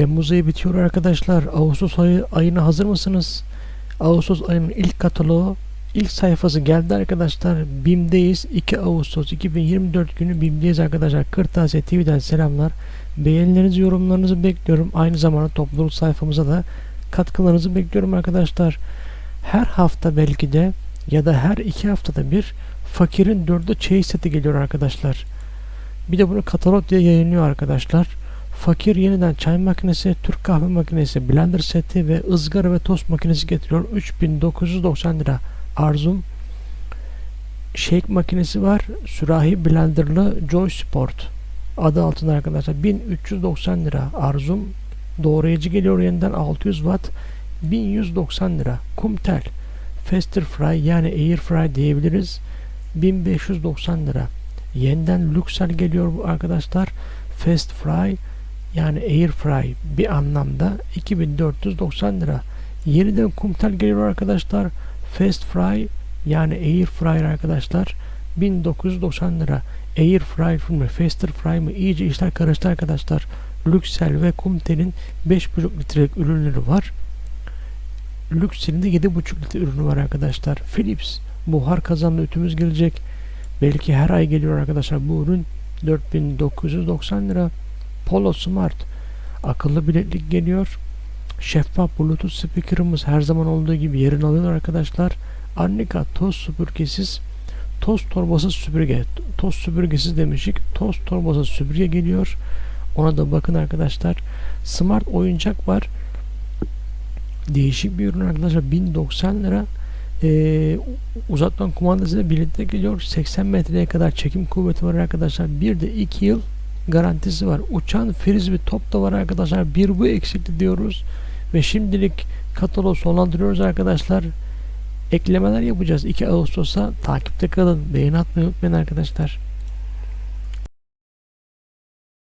Temmuz ayı bitiyor arkadaşlar. Ağustos ayı ayına hazır mısınız? Ağustos ayının ilk kataloğu ilk sayfası geldi arkadaşlar. BİM'deyiz. 2 Ağustos 2024 günü BİM'deyiz arkadaşlar. Kırtasiye TV'den selamlar. Beğenilerinizi, yorumlarınızı bekliyorum. Aynı zamanda topluluk sayfamıza da katkılarınızı bekliyorum arkadaşlar. Her hafta belki de ya da her iki haftada bir fakirin dördü çeyiz seti geliyor arkadaşlar. Bir de bunu katalog diye yayınlıyor arkadaşlar. Fakir yeniden çay makinesi, Türk kahve makinesi, blender seti ve ızgara ve tost makinesi getiriyor. 3990 lira. Arzum shake makinesi var. Sürahi blenderlı Joy Sport. Adı altında arkadaşlar. 1390 lira. Arzum doğrayıcı geliyor yeniden 600 watt. 1190 lira. Kumtel. Faster Fry yani Air Fry diyebiliriz. 1590 lira. Yeniden Luxel geliyor bu arkadaşlar. Fast Fry yani Air Fry bir anlamda 2490 lira. Yeniden Kumtel geliyor arkadaşlar. Fast Fry yani Air Fryer arkadaşlar 1990 lira. Air Fry mı Faster Fry mı iyice işler karıştı arkadaşlar. Luxel ve Kumtel'in 5,5 litrelik ürünleri var. Luxel'in de 7,5 litre ürünü var arkadaşlar. Philips buhar kazanlı ütümüz gelecek. Belki her ay geliyor arkadaşlar bu ürün 4990 lira. Polo Smart akıllı bileklik geliyor. Şeffaf Bluetooth speaker'ımız her zaman olduğu gibi yerini alıyor arkadaşlar. Annika toz süpürgesiz toz torbası süpürge. Toz süpürgesiz demiştik. Toz torbası süpürge geliyor. Ona da bakın arkadaşlar. Smart oyuncak var. Değişik bir ürün arkadaşlar. 1090 lira. Ee, uzaktan kumandasıyla birlikte geliyor. 80 metreye kadar çekim kuvveti var arkadaşlar. Bir de 2 yıl garantisi var. Uçan frisbee top da var arkadaşlar. Bir bu eksikti diyoruz. Ve şimdilik kataloğu sonlandırıyoruz arkadaşlar. Eklemeler yapacağız. 2 Ağustos'a takipte kalın. Beğeni atmayı unutmayın arkadaşlar.